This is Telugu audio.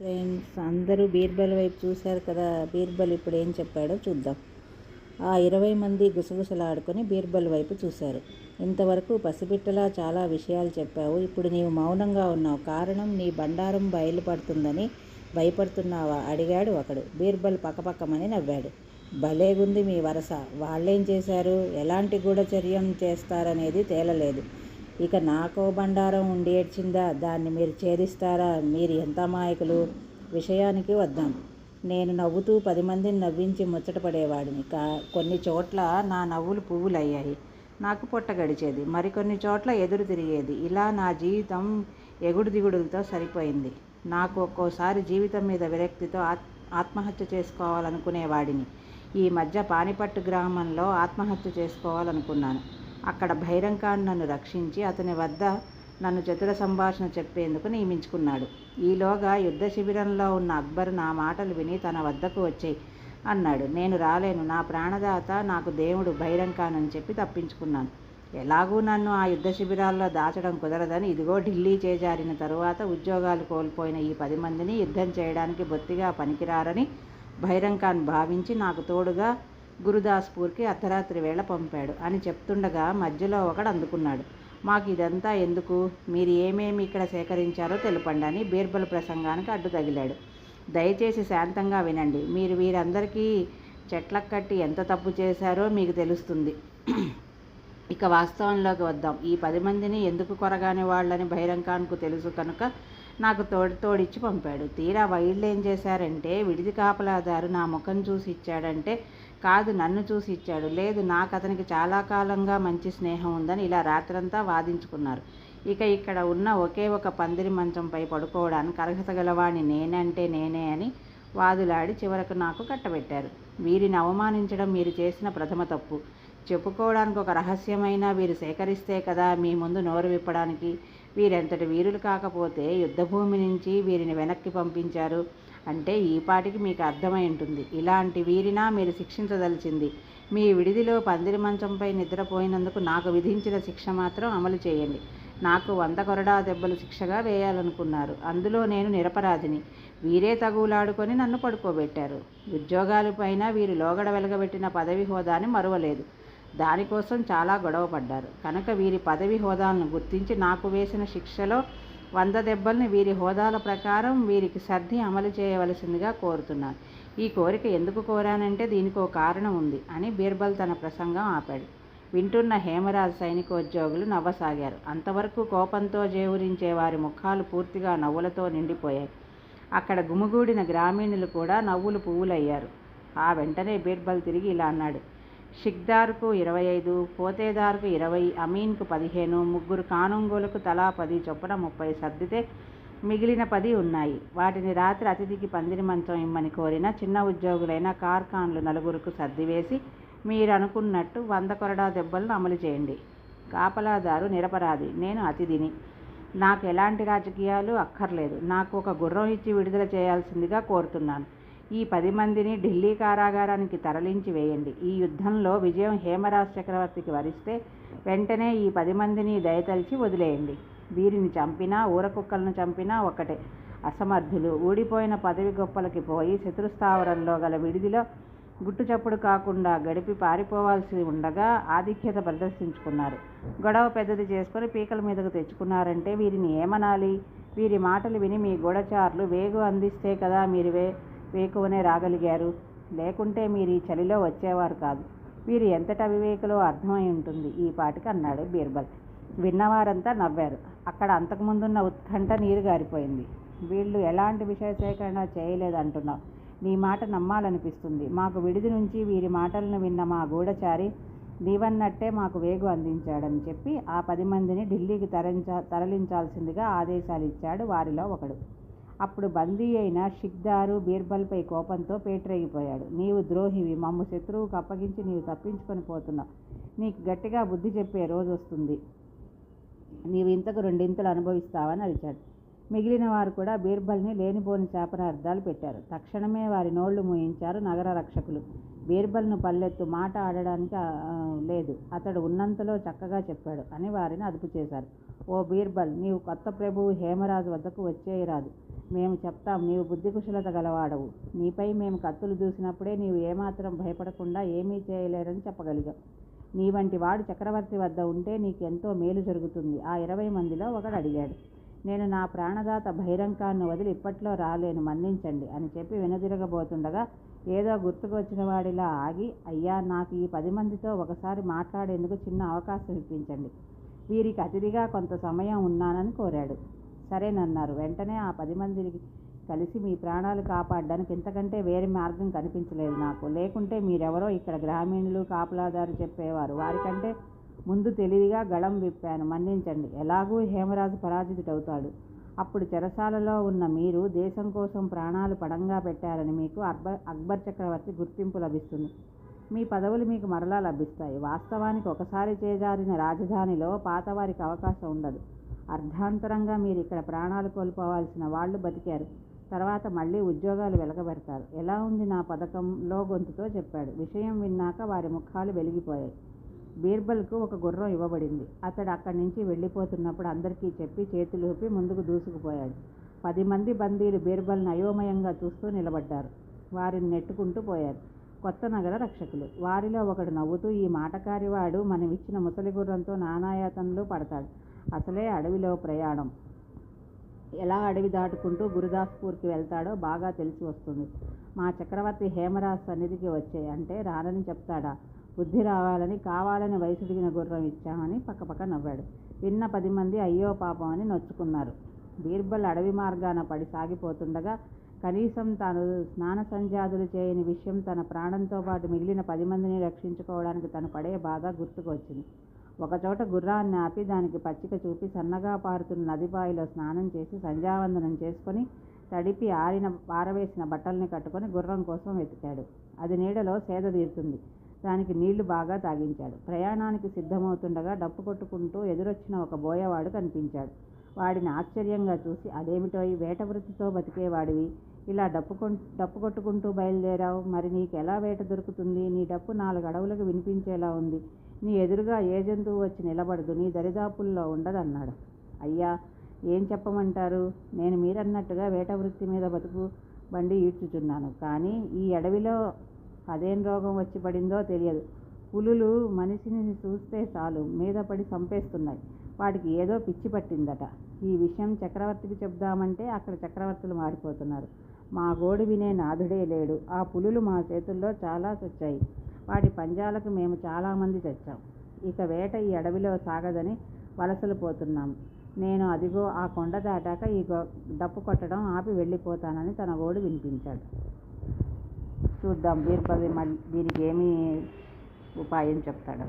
ఫ్రెండ్స్ అందరూ బీర్బల్ వైపు చూశారు కదా. బీర్బల్ ఇప్పుడు ఏం చెప్పాడో చూద్దాం. ఆ ఇరవై మంది గుసగుసలాడుకొని బీర్బల్ వైపు చూశారు. ఇంతవరకు పసిబిట్టలా చాలా విషయాలు చెప్పావు. ఇప్పుడు నీవు మౌనంగా ఉన్నావు. కారణం నీ బండారం బయలుపడుతుందని భయపడుతున్నావా? అడిగాడు ఒకడు. బీర్బల్ పక్కపక్కమని నవ్వాడు. భలేగుంది మీ వరస. వాళ్ళేం చేశారు? ఎలాంటి గూఢచర్యం చేస్తారనేది తేలలేదు. ఇక నాకో బండారం ఉండి ఏడ్చిందా? దాన్ని మీరు ఛేదిస్తారా? మీరు ఎంత అమాయకులు? విషయానికి వద్దాం. నేను నవ్వుతూ పది మందిని నవ్వించి ముచ్చటపడేవాడిని కా కొన్ని చోట్ల నా నవ్వులు పువ్వులయ్యాయి. నాకు పొట్ట గడిచేది. మరికొన్ని చోట్ల ఎదురు తిరిగేది. ఇలా నా జీవితం ఎగుడు దిగుడులతో సరిపోయింది. నాకు ఒక్కోసారి జీవితం మీద విరక్తితో ఆత్ ఆత్మహత్య చేసుకోవాలనుకునేవాడిని. ఈ మధ్య పానిపట్టు గ్రామంలో ఆత్మహత్య చేసుకోవాలనుకున్నాను. అక్కడ భైరంఖాన్ నన్ను రక్షించి అతని వద్ద నన్ను చతుర సంభాషణ చెప్పేందుకు నియమించుకున్నాడు. ఈలోగా యుద్ధ శిబిరంలో ఉన్న అక్బర్ నా మాటలు విని తన వద్దకు వచ్చాయి అన్నాడు. నేను రాలేను. నా ప్రాణదాత నాకు దేవుడు భైరంకానని అని చెప్పి తప్పించుకున్నాను. ఎలాగూ నన్ను ఆ యుద్ధ శిబిరాల్లో దాచడం కుదరదని ఇదిగో ఢిల్లీ చేజారిన తరువాత ఉద్యోగాలు కోల్పోయిన ఈ పది మందిని యుద్ధం చేయడానికి బొత్తిగా పనికిరారని భైరంకాన్ భావించి నాకు తోడుగా గురుదాస్పూర్కి అర్ధరాత్రి వేళ పంపాడు. అని చెప్తుండగా మధ్యలో ఒకడు అందుకున్నాడు. మాకు ఇదంతా ఎందుకు? మీరు ఏమేమి ఇక్కడ సేకరించారో తెలుపండి అని బీర్బల్ ప్రసంగానికి అడ్డు తగిలాడు. దయచేసి శాంతంగా వినండి. మీరు వీరందరికీ చెట్లకు కట్టి ఎంత తప్పు చేశారో మీకు తెలుస్తుంది. ఇక వాస్తవంలోకి వద్దాం. ఈ పది మందిని ఎందుకు కొరగాని వాళ్ళని భైరంఖాన్కు తెలుసు కనుక నాకు తోడు తోడిచ్చి పంపాడు. తీరా వైళ్ళు ఏం చేశారంటే విడిది కాపలాదారు నా ముఖం చూసి ఇచ్చాడంటే కాదు నన్ను చూసి ఇచ్చాడు. లేదు నాకు అతనికి చాలా కాలంగా మంచి స్నేహం ఉందని ఇలా రాత్రంతా వాదించుకున్నారు. ఇక ఇక్కడ ఉన్న ఒకే ఒక పందిరి మంచంపై పడుకోవడానికి అర్హత గలవాణ్ణి నేనంటే నేనే అని వాదులాడి చివరకు నాకు కట్టబెట్టారు. వీరిని అవమానించడం మీరు చేసిన ప్రథమ తప్పు. చెప్పుకోవడానికి ఒక రహస్యమైన వీరు సేకరిస్తే కదా మీ ముందు నోరు విప్పడానికి వీరెంతటి వీరులు కాకపోతే యుద్ధభూమి నుంచి వీరిని వెనక్కి పంపించారు. అంటే ఈ పాటికి మీకు అర్థమై ఉంటుంది. ఇలాంటి వీరినా మీరు శిక్షించదలిచింది. మీ విడిదిలో పందిరి మంచంపై నిద్రపోయినందుకు నాకు విధించిన శిక్ష మాత్రం అమలు చేయండి. నాకు వంద కొరడా దెబ్బలు శిక్షగా వేయాలనుకున్నారు. అందులో నేను నిరపరాధిని. వీరే తగులాడుకొని నన్ను పడుకోబెట్టారు. ఉద్యోగాలపైన వీరు లోగడ వెలగబెట్టిన పదవి హోదాని మరువలేదు. దానికోసం చాలా గొడవ పడ్డారు. కనుక వీరి పదవి హోదాలను గుర్తించి నాకు వేసిన శిక్షలో వంద దెబ్బల్ని వీరి హోదాల ప్రకారం వీరికి సర్ది అమలు చేయవలసిందిగా కోరుతున్నాను. ఈ కోరిక ఎందుకు కోరానంటే దీనికి కారణం ఉంది అని బీర్బల్ తన ప్రసంగం ఆపాడు. వింటున్న హేమరాజ్ సైనికోద్యోగులు నవ్వసాగారు. అంతవరకు కోపంతో జేవురించే వారి ముఖాలు పూర్తిగా నవ్వులతో నిండిపోయాయి. అక్కడ గుమిగూడిన గ్రామీణులు కూడా నవ్వులు పువ్వులయ్యారు. ఆ వెంటనే బీర్బల్ తిరిగి ఇలా అన్నాడు. షిక్దార్కు ఇరవై ఐదు పోతేదార్కు ఇరవై అమీన్కు పదిహేను ముగ్గురు కానుంగోలకు తలా పది చొప్పున ముప్పై సర్దితే మిగిలిన పది ఉన్నాయి. వాటిని రాత్రి అతిథికి పందిరి మంచం ఇమ్మని కోరిన చిన్న ఉద్యోగులైన కార్ఖాన్లు నలుగురుకు సర్దివేసి మీరు అనుకున్నట్టు వంద కొరడా దెబ్బలను అమలు చేయండి. కాపలాదారు నిరపరాధి నేను అతిథిని. నాకు ఎలాంటి రాజకీయాలు అక్కర్లేదు. నాకు ఒక గుర్రం ఇచ్చి విడుదల చేయాల్సిందిగా కోరుతున్నాను. ఈ పది మందిని ఢిల్లీ కారాగారానికి తరలించి వేయండి. ఈ యుద్ధంలో విజయం హేమరాజ్ చక్రవర్తికి వరిస్తే వెంటనే ఈ పది మందిని దయతలిచి వదిలేయండి. వీరిని చంపినా ఊరకుక్కలను చంపినా ఒకటే అసమర్థులు ఊడిపోయిన పదవి గొప్పలకి పోయి శత్రుస్థావరంలో గల విడిదిలో గుట్టుచప్పుడు కాకుండా గడిపి పారిపోవాల్సి ఉండగా ఆధిక్యత ప్రదర్శించుకున్నారు. గొడవ పెద్దది చేసుకొని పీకల మీదకు తెచ్చుకున్నారంటే వీరిని ఏమనాలి? వీరి మాటలు విని మీ గూఢచారులు వేగు అందిస్తే కదా మీరు వే వేకువనే రాగలిగారు. లేకుంటే మీరు ఈ చలిలో వచ్చేవారు కాదు. వీరు ఎంతటి అవివేకులో అర్థమై ఉంటుంది? ఈ పాటికి అన్నాడు బీర్బల్. విన్నవారంతా నవ్వారు. అక్కడ అంతకుముందున్న ఉత్కంఠ నీరు గారిపోయింది. వీళ్ళు ఎలాంటి విషయ సేకరణ చేయలేదంటున్నావు. నీ మాట నమ్మాలనిపిస్తుంది. మాకు విడిది నుంచి వీరి మాటలను విన్న మా గూఢచారి నీవన్నట్టే మాకు వేగు అందించాడని చెప్పి ఆ పది మందిని ఢిల్లీకి తరించ తరలించాల్సిందిగా ఆదేశాలు ఇచ్చాడు వారిలో ఒకడు. అప్పుడు బందీ అయిన షిక్దారు బీర్బల్పై కోపంతో పేటరేగిపోయాడు. నీవు ద్రోహివి మమ్ము శత్రువుకు అప్పగించి నీవు తప్పించుకొని పోతున్నావు. నీకు గట్టిగా బుద్ధి చెప్పే రోజు వస్తుంది. నీవు ఇంతకు రెండింతలు అనుభవిస్తావని అరిచాడు. మిగిలిన వారు కూడా బీర్బల్ని లేనిపోని శాపనార్థాలు పెట్టారు. తక్షణమే వారి నోళ్ళు మూయించారు నగర రక్షకులు. బీర్బల్ను పల్లెత్తు మాట ఆడడానికి లేదు. అతడు ఉన్నంతలో చక్కగా చెప్పాడు అని వారిని అదుపు చేశారు. ఓ బీర్బల్ నీవు కొత్త ప్రభువు హేమరాజు వద్దకు వచ్చేయరాదు. మేము చెప్తాం నీవు బుద్ధి కుశలత గలవాడవు. నీపై మేము కత్తులు దూసినప్పుడే నీవు ఏమాత్రం భయపడకుండా ఏమీ చేయలేరని చెప్పగలిగాం. నీ వంటి వాడు చక్రవర్తి వద్ద ఉంటే నీకెంతో మేలు జరుగుతుంది. ఆ ఇరవై మందిలో ఒకడు అడిగాడు. నేను నా ప్రాణదాత భైరంకాన్ని వదిలి ఇప్పట్లో రాలేను మన్నించండి అని చెప్పి వెనుదిరగబోతుండగా ఏదో గుర్తుకొచ్చిన వాడిలా ఆగి అయ్యా నాకు ఈ పది మందితో ఒకసారి మాట్లాడేందుకు చిన్న అవకాశం ఇప్పించండి. వీరికి అతిథిగా కొంత సమయం ఉన్నానని కోరాడు. సరేనన్నారు. వెంటనే ఆ పది మందికి కలిసి మీ ప్రాణాలు కాపాడడానికి ఇంతకంటే వేరే మార్గం కనిపించలేదు నాకు. లేకుంటే మీరెవరో ఇక్కడ గ్రామీణులు కాపలాదారు చెప్పేవారు. వారికంటే ముందు తెలివిగా గళం విప్పాను. మన్నించండి. ఎలాగూ హేమరాజు పరాజితుడవుతాడు. అప్పుడు చెరసాలలో ఉన్న మీరు దేశం కోసం ప్రాణాలు పడంగా పెట్టారని మీకు అక్బర్ అక్బర్ చక్రవర్తి గుర్తింపు లభిస్తుంది. మీ పదవులు మీకు మరలా లభిస్తాయి. వాస్తవానికి ఒకసారి చేజారిన రాజధానిలో పాతవారికి అవకాశం ఉండదు. అర్ధాంతరంగా మీరు ఇక్కడ ప్రాణాలు కోల్పోవాల్సిన వాళ్ళు బతికారు. తర్వాత మళ్ళీ ఉద్యోగాలు వెలగబెడతారు. ఎలా ఉంది నా పథకంలో గొంతుతో చెప్పాడు. విషయం విన్నాక వారి ముఖాలు వెలిగిపోయాయి. బీర్బల్కు ఒక గుర్రం ఇవ్వబడింది. అతడు అక్కడి నుంచి వెళ్ళిపోతున్నప్పుడు అందరికీ చెప్పి చేతులూపి ముందుకు దూసుకుపోయాడు. పది మంది బందీలు బీర్బల్ని అయోమయంగా చూస్తూ నిలబడ్డారు. వారిని నెట్టుకుంటూ పోయారు. కొత్త నగర రక్షకులు. వారిలో ఒకడు నవ్వుతూ ఈ మాటకారివాడు మనమిచ్చిన ముసలి గుర్రంతో నానాయాతనలు పడతాడు. అసలే అడవిలో ప్రయాణం. ఎలా అడవి దాటుకుంటూ గురుదాస్పూర్కి వెళ్తాడో బాగా తెలిసి వస్తుంది. మా చక్రవర్తి హేమరాజ్ సన్నిధికి వచ్చే అంటే రానని చెప్తాడా? బుద్ధి రావాలని కావాలని వయసుడిగిన గుర్రం ఇచ్చామని పక్కపక్క నవ్వాడు. విన్న పది మంది అయ్యో పాపం అని నొచ్చుకున్నారు. బీర్బల్ అడవి మార్గాన పడి సాగిపోతుండగా కనీసం తాను స్నాన సంధ్యాదులు చేయని విషయం తన ప్రాణంతో పాటు మిగిలిన పది మందిని రక్షించుకోవడానికి తను పడే బాధ గుర్తుకు వచ్చింది ఒకచోట గుర్రాన్ని ఆపి దానికి పచ్చిక చూపి సన్నగా పారుతున్న నదిపాయిలో స్నానం చేసి సంధ్యావందనం చేసుకొని తడిపి ఆరిన పారవేసిన బట్టల్ని కట్టుకొని గుర్రం కోసం వెతికాడు. అది నీడలో సేద తీరుతుంది. దానికి నీళ్ళు బాగా తాగించాడు. ప్రయాణానికి సిద్ధమవుతుండగా డప్పు కొట్టుకుంటూ ఎదురొచ్చిన ఒక బోయవాడు కనిపించాడు. వాడిని ఆశ్చర్యంగా చూసి అదేమిటో ఈ వేట వృత్తితో బతికేవాడివి? ఇలా డప్పు డప్పు కొట్టుకుంటూ బయలుదేరావు? మరి నీకు ఎలా వేట దొరుకుతుంది? నీ డప్పు నాలుగు అడవులకు వినిపించేలా ఉంది. నీ ఎదురుగా ఏ జంతువు వచ్చి నిలబడదు నీ దరిదాపుల్లో ఉండదన్నాడు. అయ్యా ఏం చెప్పమంటారు? నేను మీరన్నట్టుగా వేట వృత్తి మీద బతుకు బండి ఈడ్చుచున్నాను. కానీ ఈ అడవిలో అదేం రోగం వచ్చి పడిందో తెలియదు. పులులు మనిషిని చూస్తే చాలు మీద పడి చంపేస్తున్నాయి. వాటికి ఏదో పిచ్చి పట్టిందట. ఈ విషయం చక్రవర్తికి చెప్దామంటే అక్కడ చక్రవర్తులు మారిపోతున్నారు. మా గోడు వినే నాథుడే లేడు. ఆ పులులు మా చేతుల్లో చాలా చచ్చాయి. వాటి పంజాలకు మేము చాలామంది తెచ్చాం. ఇక వేట ఈ అడవిలో సాగదని వలసలు పోతున్నాం. నేను అదిగో ఆ కొండ దాటాక ఈ గొ డప్పు కొట్టడం ఆపి వెళ్ళిపోతానని తన ఓడు వినిపించాడు. చూద్దాం బీర్బల్ మళ్ళీ దీనికి ఏమి ఉపాయం చెప్తాడు.